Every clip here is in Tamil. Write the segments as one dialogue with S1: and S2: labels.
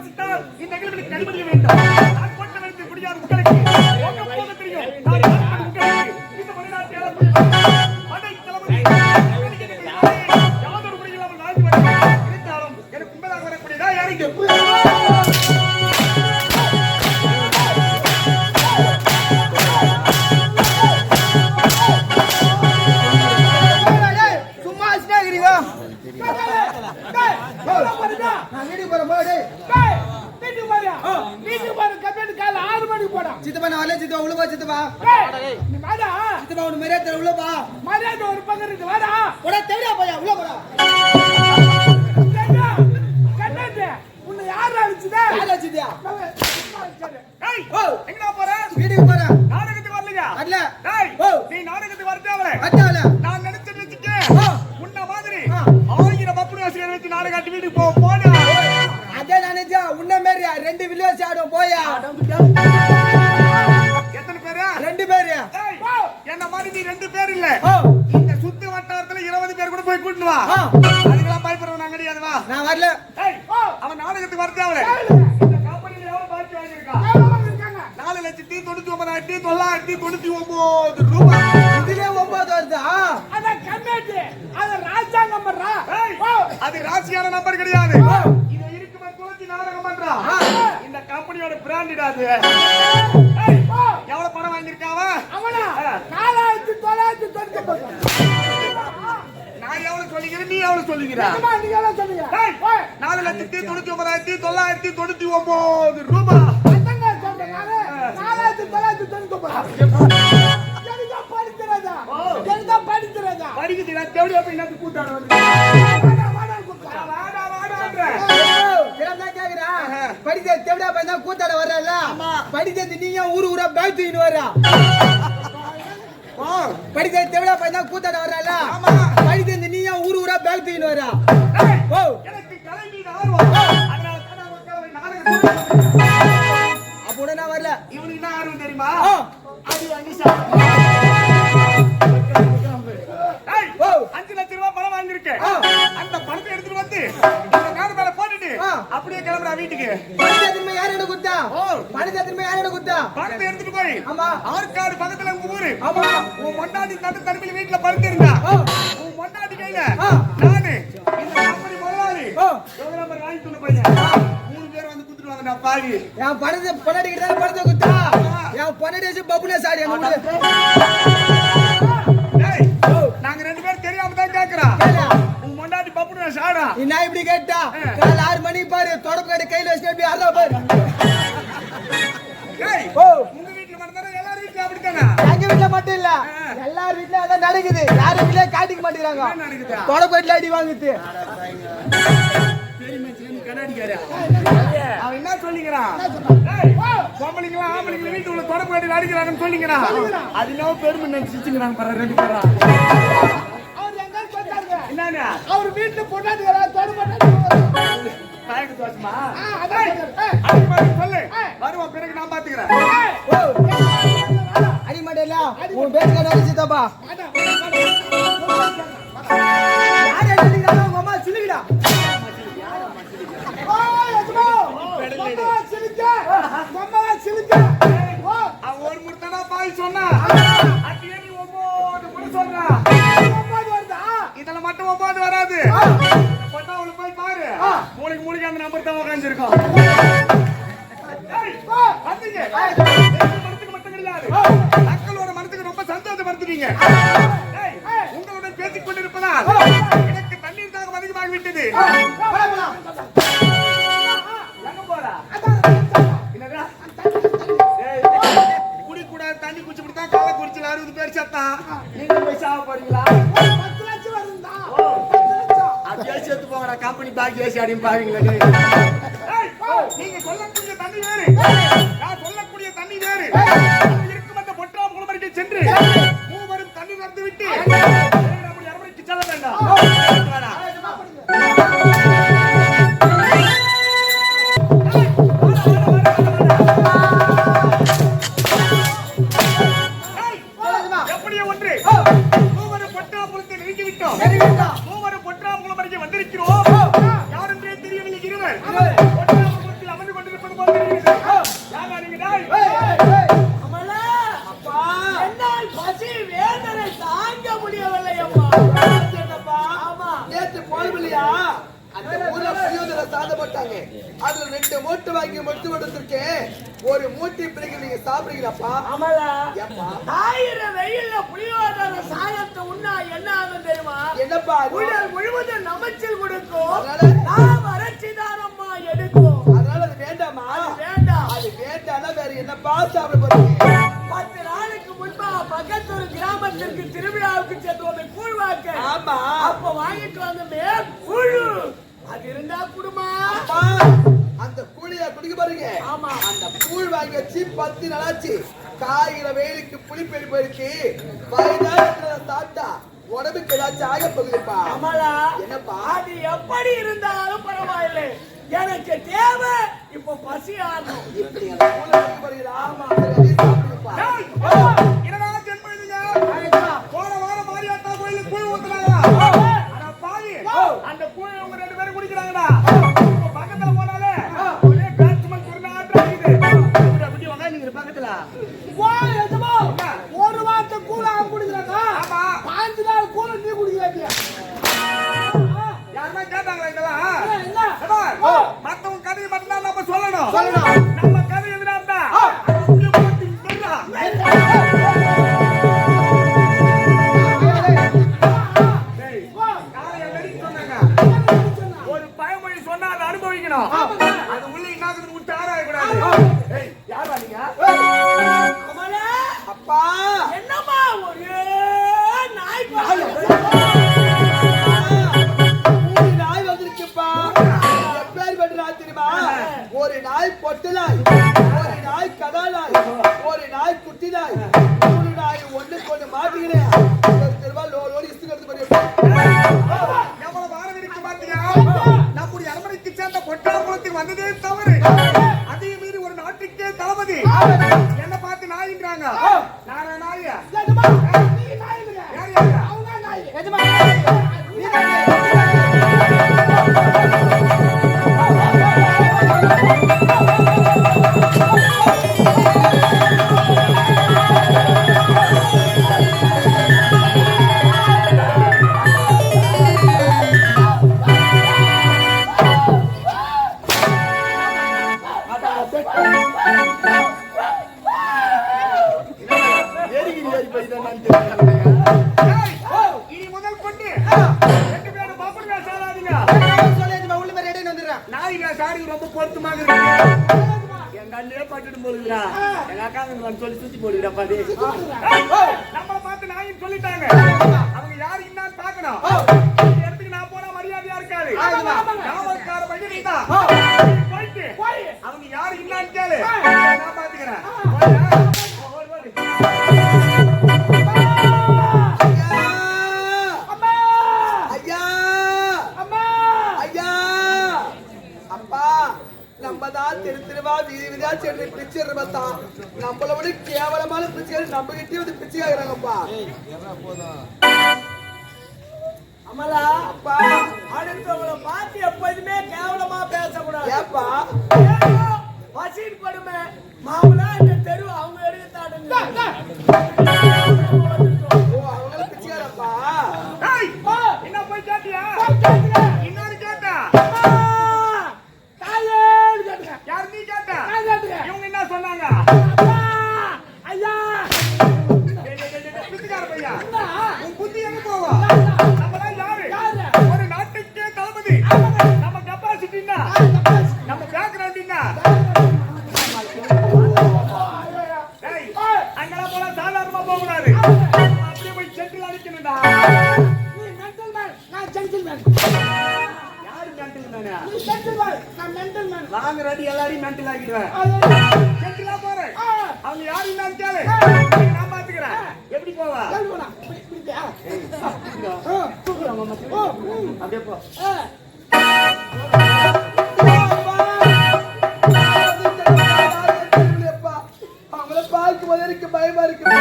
S1: யோசித்தால் இந்த நிகழ்வுக்கு கடிபடிய வேண்டும். நான் போட்ட வைத்து உங்களுக்கு
S2: சித்தப்பா உள்ள போ சித்தப்பா சித்தப்பா உன் மரியாதை உள்ள பா.
S3: மரியாதை ஒரு பக்கம் இருக்கு வாடா.
S2: போடா தேவையா போயா? உள்ள போடா.
S3: உன்னை யார் அடிச்சுதே?
S2: யாரா சித்தியா
S1: ஏய்
S2: ஓ.
S1: எங்கடா போற?
S2: வீட்டுக்கு போறேன்
S1: நாடகத்துக்கு வரலையா?
S2: வரல.
S1: ஏய்
S2: ஓ.
S1: நீ நாடகத்துக்கு வரதேவல
S2: அட்டாவல
S1: நான் நினைச்சது வச்சுக்க
S2: ஆ.
S1: உன்ன மாதிரி
S2: ஆ.
S1: ஆயிரம் பப்புனு ஆசிரியர் வச்சு நாடகம் காட்டி வீட்டுக்கு போ போடா.
S2: அதே நினைச்சா உன்ன மாரி ரெண்டு வில்லேஜ் ஆடும் போயா?
S1: என்ன மாதிரி நீ ரெண்டு பேர் இல்ல? இந்த சுத்து வட்டாரத்துல இருபது பேர் கூட போய் கூட்டிட்டு வா. அதுக்கெல்லாம் பயப்படுறவன் நான் கிடையாது வா.
S2: நான் வரல.
S1: அவன் நாடகத்துக்கு பாக்கி வாங்கியிருக்கான். நாலு லட்சத்தி தொண்ணூத்தி ஒன்பதாயிரத்தி தொள்ளாயிரத்தி தொண்ணூத்தி ஒன்பது ரூபாய்.
S3: தொள்ளாயிரத்தி தொண்ணூத்தி ஒன்பது
S1: ரூபாய்.
S3: நாலாயிரத்தி தொள்ளாயிரத்தி தொண்ணூத்தி ஒன்பது. படிக்கிறதா? படிக்கிறதா?
S1: படிக்குது நான் தேடி அப்ப என்ன கூட்டாட வந்து.
S3: வாடா, வாடா, கூப்பிட்டா.
S1: வாடா வாடான்ற
S2: தான் கேக்குறேன் படித்த தேவடா பையன் கூத்தாட வர்றல படித்தது நீ ஏன் ஊரு ஊரா பேக் தூக்கிட்டு வர்றா. படித்த தேவடா பையன் கூத்தாட வர்றல படித்தது நீ ஏன் ஊரு ஊரா பேக் தூக்கிட்டு வர்றா.
S1: எனக்கு ஆர்வம்.
S2: அப்போ நான் வரல
S1: இவனுக்கு என்ன ஆர்வம் தெரியுமா
S2: ஆ.
S1: அது அனிஷா ஏய்,
S2: ஓ.
S1: அஞ்சு லட்ச ரூபாய் பணம் வாங்கியிருக்கேன்
S2: ஆ.
S1: அந்த பணத்தை எடுத்துட்டு வந்து இந்த காடு மேல போட்டுட்டு. அப்படியே கிளம்புறா வீட்டுக்கு
S2: படித்த திரும்ப யார் என்ன கொடுத்தா திரும்ப யார் என்ன கொடுத்தா
S1: பணத்தை எடுத்துட்டு போய்
S2: ஆமா.
S1: ஆற்காடு பக்கத்துல உங்க ஊரு
S2: ஆமா.
S1: உன் மொண்டாடி தட்டு தடுப்பில் வீட்டுல படுத்து இருந்தா
S2: பப்புனே சாடி விடு. ஓ.
S1: நாங்க ரெண்டு பேரும் தெரியாம தான் கேக்குறோம்
S2: கேளு.
S1: உன் மொண்டாடி பப்புனு சாடா.
S2: என்ன இப்படி கேட்டா? காலை ஆறு மணிக்கு பாரு தொடப்பு கட்டி கையில வச்சு எப்படி அதான் பாரு. ஓ.
S1: உங்க வீட்டுல மட்டும் தானே எல்லாரும் வீட்டுல அப்படித்தானே
S2: எங்க வீட்டுல மட்டும் இல்ல. எல்லார் வீட்லயும் அதான் நடக்குது. யாரும் வீட்லயே காட்டிக்க மாட்டேங்கிறாங்க? தொடப்பு கட்டில அடி வாங்குது
S1: கண்ணாடிக்காரா அவன் என்ன சொல்லிக்கிறான்? டேய் பொம்பளைங்களாம் ஆம்பளைங்களை வீட்டு உள்ள தொடப்பு கட்டி அடிக்கிறாங்கன்னு சொல்லிக்கிறான் அது என்ன பெருமை நினைச்சுக்கிறாங்க பாரு ரெண்டு பேரா.
S3: அவர் எங்க சொன்னாங்க
S1: என்னங்க?
S3: அவர் வீட்டுல பொண்ணாட்டுக்கிறா தொடுபட்டாட்டு
S1: பயக்கு தோசமா
S3: ஆ, அதான் சொல்றேன். ஏய்,
S1: அது மாதிரி சொல்லு. வருவான் பிறகு நான் பாத்துக்கிறேன்.
S3: ஏய்,
S2: ஓ
S3: வாடா,
S2: அடி மாட்டேல உன் பேச்சு கடை சித்தப்பா. யார் அடிக்கிறாங்க உங்க அம்மா சொல்லுங்கடா.
S3: மம்மா சிரிக்க,
S1: பேர் செத்தான் நீங்க போய் சாவ போறீங்களா?
S3: பத்து லட்சம் வருதா? பத்து லட்சம்.
S1: அப்படியே செத்து போங்கடா கம்பெனி பாக்கி ஏசி அப்படின்னு பாருங்களே. நீங்க சொல்லக்கூடிய தண்ணி வேறு. நான் சொல்லக்கூடிய தண்ணி வேறு. இருக்கும் அந்த பொற்றா குளமரிக்கு சென்று மூவரும் தண்ணி நடந்து விட்டு
S4: வாங்கி மருத்துவ இடத்திற்கு ஒரு மூட்டை பிறகு நீங்க சாப்பிடுறீங்களாப்பா? அமலா
S5: ஆயிரம் வெயில்ல புளியோதர சாயத்தை உண்ணா என்ன ஆகும் தெரியுமா?
S4: என்னப்பா
S5: உடல் முழுவதும் நமைச்சல் கொடுக்கும். நாம் அரட்சிதாரம்மா எடுக்கும்.
S4: அதனால அது வேண்டாமா?
S5: வேண்டாம்.
S4: அது வேண்டாம்னா வேற என்னப்பா சாப்பிட போறீங்க?
S5: பத்து நாளுக்கு முன்பா பக்கத்து ஒரு கிராமத்திற்கு திருவிழாவுக்கு சென்றோமே கூழ்வாக்க.
S4: ஆமா.
S5: அப்ப வாங்கிட்டு வந்தமே குழு அது இருந்தா
S4: குடும்பம் நாள் கழிச்சு பத்து நாளாச்சு. காய்கிற வெயிலுக்கு புளிப்பெடி போயிடுச்சு வயதான தாத்தா உடம்புக்கு ஏதாச்சும் ஆக போகுதுப்பா.
S5: அமலா
S4: என்னப்பா?
S5: அது எப்படி இருந்தாலும் பரவாயில்லை. எனக்கு தேவை இப்போ பசி ஆகணும்
S4: இப்படி
S1: ஆமா அனுபவிக்கணும். அது உள்ள என்ன விட்டு ஆராயக்கூடாது வந்ததே தவறு. அதே மீறி ஒரு நாட்டுக்கே தளபதி.
S4: Boleh dapat
S5: dia.
S4: ஏப்பா?
S5: அடுத்தவங்கள பார்த்து எப்போதுமே கேவலமா பேசக்கூடாது.
S4: ஏப்பா?
S1: பசின் படுமை மாவுல அப்படியே போ
S4: அவங்கள பார்க்கும் பயமா இருக்கு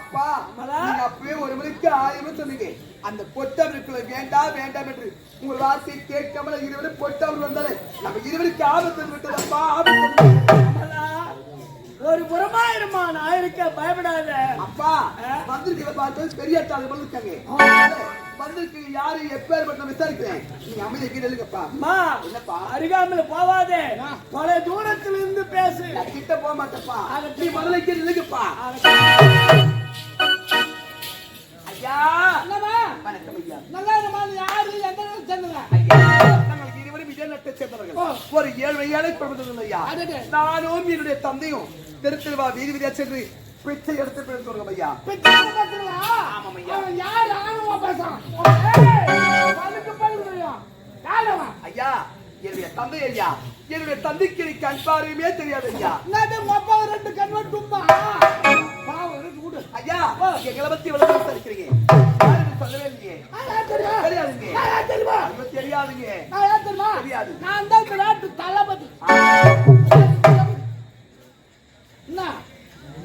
S4: அப்பா நீங்க அப்பவே ஒரு மணிக்கு ஆயிரம் சொன்னீங்க அந்த பொட்டம் வேண்டாம் வேண்டாம் என்று உங்கள் வார்த்தையை கேட்காமல இருவரும் பொட்டம் வந்தாலே நம்ம இருவருக்கு ஆபத்து விட்டதப்பா ஆபத்து
S5: ஒரு புறமா இருமா நான் இருக்க பயப்படாத.
S4: அப்பா வந்திருக்கிற பார்த்து பெரிய தாள் பண்ணிருக்காங்க வந்திருக்கு யாரு எப்பேற்பட்ட விசாரிக்கிறேன் நீ அமைதி கேளுங்கப்பா
S5: அம்மா
S4: என்னப்பா?
S5: அருகாமல போவாதே. பல தூரத்துல இருந்து பேசு.
S4: கிட்ட போக மாட்டேப்பா நீ முதல்ல கேளுங்கப்பா ஐயா! வணக்கம் ஐயா.
S5: நல்லா இருமா? யாரு? எந்த
S4: சேர்ந்துங்க நட்டை சேர்ந்தவர்கள். ஒரு குடும்பத்தில் ஐயா. நானும் என்னுடைய தந்தையும் தெருத்தில் வா வீதி வீதியா சென்று பிச்சை எடுத்து பிறந்தோம் ஐயா? ஆமாம் ஐயா.
S5: யார் ஆணுவா பேசுறான்?
S4: ஐயா என்னுடைய தந்தை ஐயா என்னுடைய தந்தைக்கு கண் பார்வையுமே தெரியாது ஐயா
S5: அப்பா ரெண்டு கண்வா தும்பா?
S4: ஐயா எங்களை பத்தி சொல்லவே இல்லையே
S5: யார்?
S4: தெரியாதுங்க
S5: யார் தெரியுமா?
S4: தெரியாதுங்க.
S5: யார் தெரியுமா?
S4: தெரியாது.
S5: நான் தான் இந்த நாட்டு தளபதி. என்ன?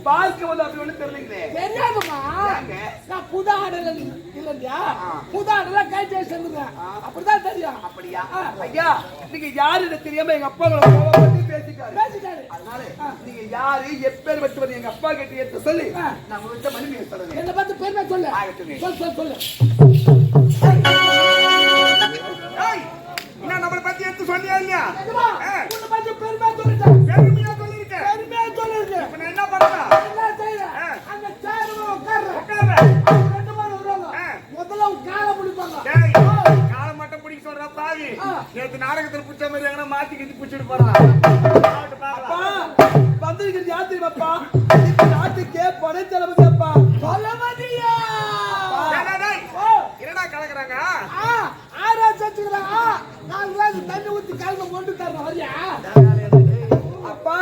S4: பார்க்க வந்து அப்படி ஒண்ணு தெரியலீங்களே.
S5: தெரியாதுமா
S4: ஏங்க?
S5: நான் புது ஆடல இல்லையா
S4: ஆ.
S5: புது ஆடல கைச்சே சேர்ந்துருக்கேன் அப்படிதான் தெரியும்.
S4: அப்படியா? ஐயா நீங்க யாருன்னு தெரியாம எங்க அப்பா உங்களை பேசிட்டாரு. யாரு எப்பேர் வெட்டுவது எங்க அப்பா கிட்ட எடுத்து சொல்லி. நான் உங்கள்கிட்ட மனுமி சொல்றேன்
S5: என்ன பார்த்து பெருமை சொல்லு. சொல் சொல் சொல்லு
S1: ஏய், என்ன நம்மளை பத்தி எடுத்து சொன்னியா இல்லையா.
S5: உன்னை பார்த்து பெருமை சொல்லிட்டேன்.
S1: பெருமையா
S5: பெருமையா
S1: இப்ப நான் என்ன பண்றேன்?
S5: என்ன செய்யற?
S1: ஆ.
S5: அந்த சேர்ல உட்கார்ற.
S1: உட்கார்றேன்.
S5: அவங்க ரெண்டு பேரும் வருவாங்க.
S1: ஆ.
S5: முதல்ல காலை பிடிப்பாங்க
S1: காலை மட்டும் பிடிக்க சொல்ற பாவி. நேத்து நாடகத்துல புடிச்ச மாதிரி எங்கன்னா மாத்தி கிட்டி புடிச்சிட்டு போறான்
S4: அப்பா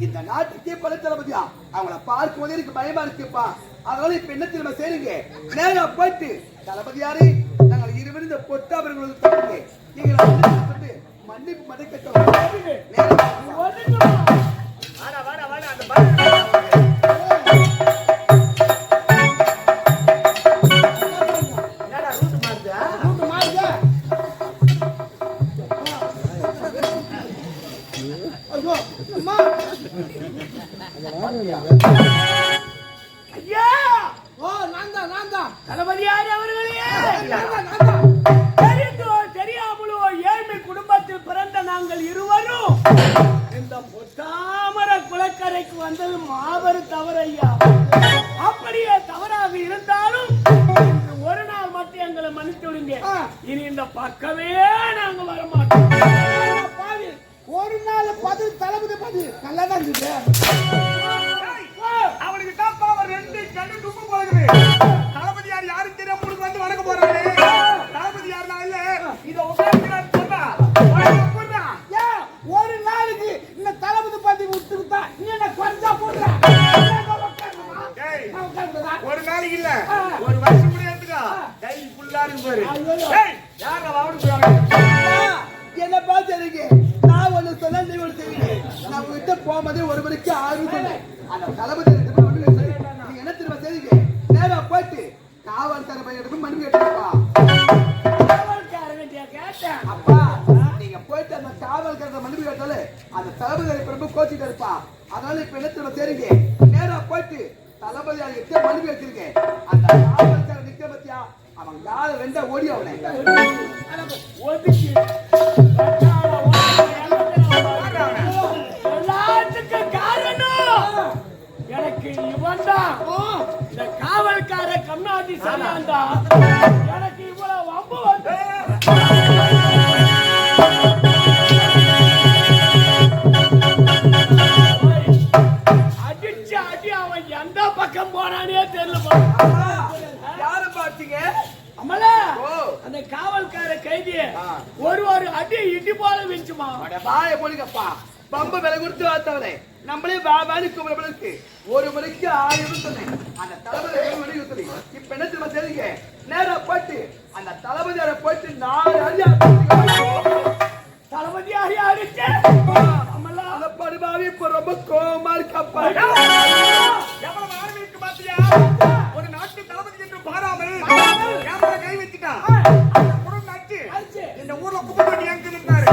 S4: இந்த நாட்டுக்கே
S5: தளபதியா?
S4: அவங்கள பார்க்கும் போதே எனக்கு பயமா இருக்குப்பா. அதனால இப்ப என்ன திரும்ப செய்யுங்க நேரா போயிட்டு தளபதியாரே நாங்கள் இருவரும் இந்த பொட்டாபர்களுக்கு தப்புங்க நீங்க வந்து மன்னிப்பு நேரா
S5: ஒண்ணுங்களா
S1: வாடா வாடா வாடா அந்த
S5: ஐயா! ஓ, நான்தான், நான்தான். தளபதியாரே அவர்களே! நான்தான், நான்தான். தெரிந்தோ, தெரியாமலோ ஏழ்மை குடும்பத்தில் பிறந்த நாங்கள் இருவரும் இந்த பொத்தாமர குளக்கரைக்கு வந்தது மாபெரும் தவறு ஐயா அப்படியே தவறாக இருந்தாலும் ஒரு நாள் மட்டும் எங்களை மன்னித்து விடுங்க இனி இந்த பக்கமே நாங்க வர மாட்டோம் ஒரு நாள் பதில் தளபதி பதில் நல்லா தான்
S1: அவனுக்கு
S5: என்ன
S4: பாத்துறீங்க நான் ஒண்ணு சொன்னா நீ ஒண்ணு செய்வீங்க நான் உங்ககிட்ட போகும்போது ஒரு மணிக்கு ஆறு அந்த தளபதி என்ன திரும்ப செய்வீங்க நேரா போயிட்டு காவல்கார பையனுக்கு
S5: காவல்காரங்கிட்ட கேட்டேன்.
S4: அப்பா நீங்க போயிட்டு அந்த காவல்கார மனுவி கேட்டாலே அந்த தளபதி ரொம்ப கோச்சிட்டு இருப்பா. அதனால இப்ப என்ன திரும்ப செய்றீங்க? நேரா போயிட்டு தளபதி கிட்ட மனுவி வச்சிருங்க அந்த காவல்கார நிக்க பத்தியா? அவன் யாரு ரெண்டா ஓடி அவனை.
S5: எனக்கு இவன் தான் இந்த காவல்கார கம்னாதி சரியாண்டா. எனக்கு இவ்வளவு வம்பு வந்து. அடிச்சு அடி அவன் எந்த பக்கம் போனானே தெரியல.
S4: யாரு பாத்தீங்க
S5: அமல. அந்த காவல்கார கைதி. ஒரு ஒரு அடி இடி போல வீச்சுமா
S4: அட வாய போடுங்கப்பா பம்ப விலை கொடுத்து வாத்தவனே நம்மளே வேலை குமரப்பளுக்கு ஒரு மணிக்கு ஆயிரம் சொன்னேன். அந்த தளபதி ஏழு மணிக்கு சொல்லி இப்ப என்ன திரும்ப தெரியுங்க நேரா போட்டு அந்த தளபதியார போட்டு நாலு அடி
S5: தளபதியாக அடிச்சு. அமலா
S4: அந்த படுபாவி இப்ப ரொம்ப கோவமா இருக்கப்பா
S1: எவ்வளவு ஆர்மிக்கு பாத்தியா? ஒரு நாட்டு தளபதி என்று பாராமல் கை வச்சுட்டான்
S5: அடிச்சு
S1: இந்த ஊர்ல பண்ணி எங்க இருந்தாரு